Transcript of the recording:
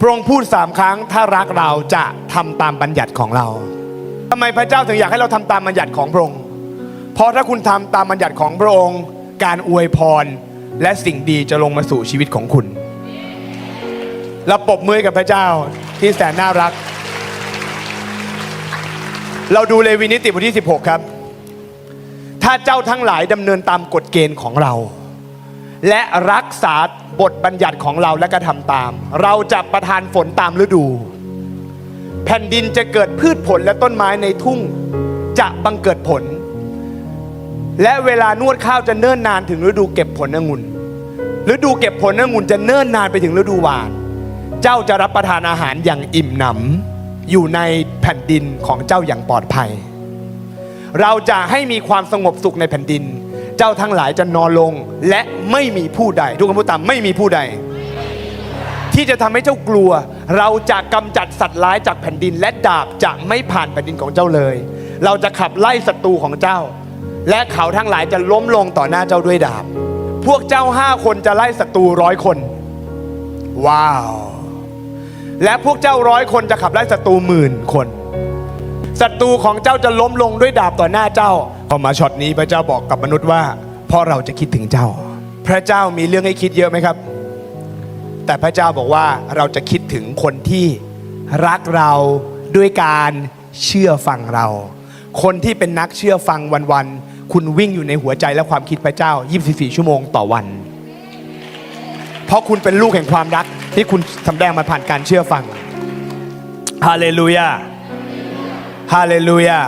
พระองค์พูดสามครั้งถ้ารักเราจะทำตามบัญญัติของเราทำไมพระเจ้าถึงอยากให้เราทำตามบัญญัติของพระองค์ เพราะถ้าคุณทำตามบัญญัติของพระองค์ การอวยพรและสิ่งดีจะลงมาสู่ชีวิตของคุณเราปรบมือกับพระเจ้าที่แสนน่ารัก เราดูเลวีนิติบทที่ 16 ครับ ถ้าเจ้าทั้งหลายดำเนินตามกฎเกณฑ์ของเรา และรักษาบทบัญญัติของเราและกระทำตาม เราจะประทานฝนตามฤดู แผ่นดินจะเกิดพืชผลและต้นไม้ในทุ่งจะบังเกิดผล และเวลานวดข้าวจะเนิ่นนานถึงฤดูเก็บผลองุ่นฤดูเก็บผลองุ่นจะเนิ่นนานไปถึงฤดูหวาน เจ้าจะรับประทานอาหารอย่างอิ่มหนำอยู่ในแผ่นดินของเจ้าอย่างปลอดภัย เราจะให้มีความสงบสุขในแผ่นดิน เจ้าทั้งหลายจะนอนลง และไม่มีผู้ใด ทุกคนพูดตามไม่มีผู้ใด ที่จะทำให้เจ้ากลัว เราจะกำจัดสัตว์ร้ายจากแผ่นดิน และดาบจะไม่ผ่านแผ่นดินของเจ้าเลย เราจะขับไล่ศัตรูของเจ้า และเขาทั้งหลายจะล้มลงต่อหน้าเจ้าด้วยดาบ พวกเจ้าห้าคนจะไล่ศัตรูร้อยคน ว้าว และพวกเจ้าร้อยคนจะขับไล่ศัตรูหมื่นคนศัตรูของเจ้าจะล้มลงด้วยดาบต่อหน้าเจ้า พอมาช็อตนี้พระเจ้าบอกกับมนุษย์ว่าเพราะเราจะคิดถึงเจ้า พระเจ้ามีเรื่องให้คิดเยอะไหมครับ แต่พระเจ้าบอกว่าเราจะคิดถึงคนที่รักเราด้วยการเชื่อฟังเรา คนที่เป็นนักเชื่อฟังวันๆคุณวิ่งอยู่ในหัวใจและความคิดพระเจ้า 24 ชั่วโมงต่อวัน เพราะคุณเป็นลูกแห่งความรักที่คุณสำแดงมาผ่านการเชื่อฟังฮาเลลูยาฮาเลลูยา